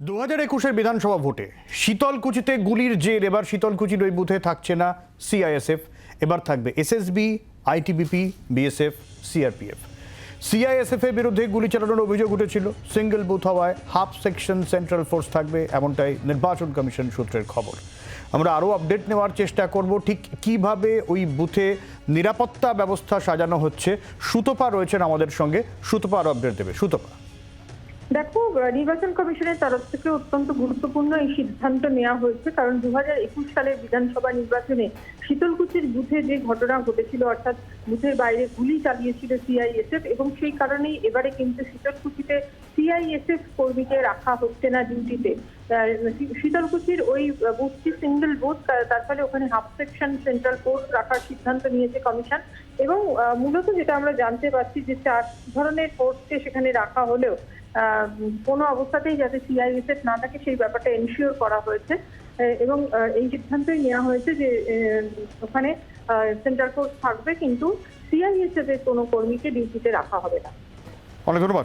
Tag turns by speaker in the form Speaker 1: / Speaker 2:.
Speaker 1: দু হাজার একুশের বিধানসভা ভোটে শীতলকুচিতে গুলির জের। এবার শীতলকুচির ওই বুথে থাকছে না সিআইএসএফ, এবার থাকবে SSB, ITBP, BSF, CRPF. CISF এর বিরুদ্ধে গুলি চালানোর অভিযোগ উঠেছিল। সিঙ্গেল বুথ হওয়ায় হাফ সেকশন সেন্ট্রাল ফোর্স থাকবে, এমনটাই নির্বাচন কমিশন সূত্রের খবর। আমরা আরও আপডেট নেওয়ার চেষ্টা করব, ঠিক কীভাবে ওই বুথে নিরাপত্তা ব্যবস্থা সাজানো হচ্ছে। সুতপা রয়েছেন আমাদের সঙ্গে। সুতপা আরও আপডেট দেবে। সুতপা।
Speaker 2: দেখো নির্বাচন কমিশনের তরফ থেকে অত্যন্ত গুরুত্বপূর্ণ এই সিদ্ধান্ত নেওয়া হয়েছে। কারণ দু হাজার একুশ সালের বিধানসভা নির্বাচনে শীতলকুচির বুথে যে ঘটনা ঘটেছিল, অর্থাৎ বুথের বাইরে গুলি চালিয়েছিল সিআইএসএফ এবং সেই কারণেই এবারে কিন্তু শীতলকুচিতে সিআইএসএফ কর্মীকে রাখা হচ্ছে না ডিউটিতে। শীতলকুচির ওই বুথটি সিঙ্গেল বুথ তার ফলে ওখানে হাফ সেকশন সেন্ট্রাল কোর্ট রাখার সিদ্ধান্ত নিয়েছে কমিশন এবং মূলত যেটা আমরা জানতে পারছি যে চার ধরনের ফোর্সকে সেখানে রাখা হলেও কোনো অবস্থাতেই যাতে সিআইএসএফ না থাকে সেই ব্যাপারটা এনশিওর করা হয়েছে। এবং এই সিদ্ধান্তই নেওয়া হয়েছে যে ওখানে সেন্ট্রাল ফোর্স থাকবে, কিন্তু সিআইএসএফ এর কোনো কর্মীকে ডিউটিতে রাখা হবে না।
Speaker 1: অনেক ধন্যবাদ